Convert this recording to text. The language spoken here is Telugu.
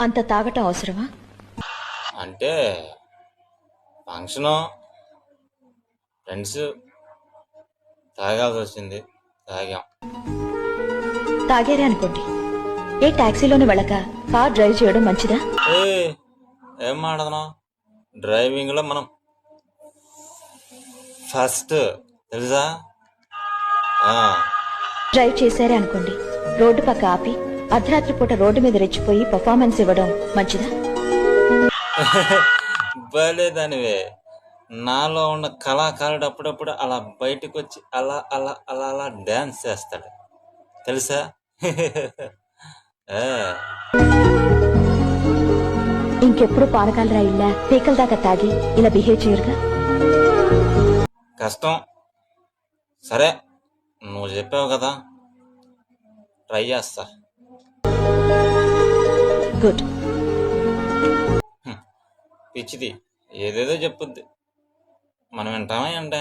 అంత తాగటం అవసరమా? అంటే ఫంక్షను ఫ్రెండ్స్ తాగాల్సి వచ్చింది తాగాం. తాగారే అనుకోండి. ఏ టాక్సీలోనే వెళ్ళక కార్ డ్రైవ్ చేయడం మంచిదా? ఏ ఏం మాట్లాడుతున్నావు? డ్రైవింగ్లో మనం ఫస్ట్ తెలుసా? ఆ, డ్రైవ్ చేశారే అనుకోండి. రోడ్డు పక్క ఆపి అర్ధరాత్రి పూట రోడ్డు మీద రెచ్చిపోయి పర్ఫార్మెన్స్ ఇవ్వడం మంచిదా? భలే దానివే నాలో ఉన్న కళాకారుడు అప్పుడప్పుడు అలా బయటకు వచ్చి అలా అలా అలా అలా డ్యాన్స్ చేస్తాడు. తెలుసా? ఇంకెప్పుడు పానకాలు రాయిల్లా? పీకల దాకా తాగి ఇలా బిహేవ్ చేయరుగా? కష్టం. సరే నువ్వు చెప్పావు కదా. ట్రై చేస్తా. గుడ్ పిచ్చిది. ఏదేదో చెప్పుద్ది. మనం వింటామా అంటే